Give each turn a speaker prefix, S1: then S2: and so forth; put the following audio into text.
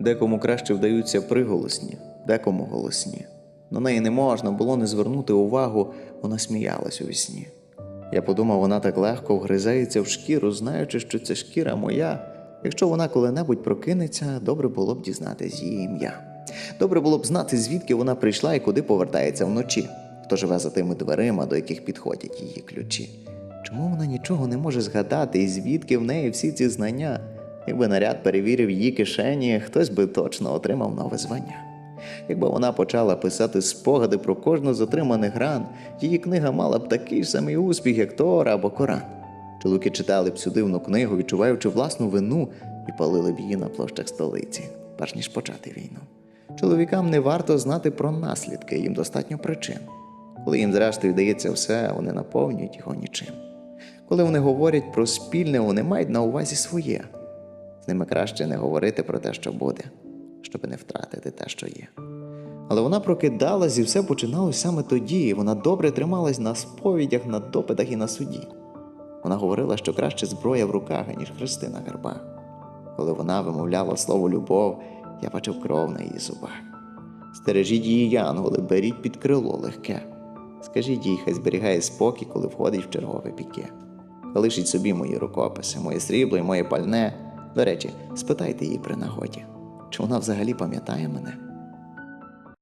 S1: Декому краще вдаються приголосні, декому голосні. На неї не можна було не звернути увагу, вона сміялась у вісні. Я подумав, вона так легко вгризається в шкіру, знаючи, що ця шкіра моя. Якщо вона коли-небудь прокинеться, добре було б дізнатись її ім'я. Добре було б знати, звідки вона прийшла і куди повертається вночі, хто живе за тими дверима, до яких підходять її ключі. Чому вона нічого не може згадати, і звідки в неї всі ці знання? Якби наряд перевірив її кишені, хтось би точно отримав нове звання. Якби вона почала писати спогади про кожну з отриманих ран, її книга мала б такий самий успіх, як Тора або Коран. Чоловіки читали б цю дивну книгу, відчуваючи власну вину, і палили б її на площах столиці, перш ніж почати війну. Чоловікам не варто знати про наслідки, їм достатньо причин. Коли їм, зрештою, дається все, вони наповнюють його нічим. Коли вони говорять про спільне, вони мають на увазі своє. З ними краще не говорити про те, що буде, щоб не втратити те, що є. Але вона прокидалась і все починалось саме тоді. і Вона добре трималась на сповідях, на допитах і на суді. Вона говорила, що краще зброя в руках, ніж хрести на гарбах. Коли вона вимовляла слово любов, я бачив кров на її зубах. Стережіть її, янголи, беріть під крило легке. Скажіть їй, хай зберігає спокій, коли входить в чергове піке. Залишіть собі мої рукописи, моє срібло і моє пальне. До речі, спитайте її при нагоді, чи вона взагалі пам'ятає мене?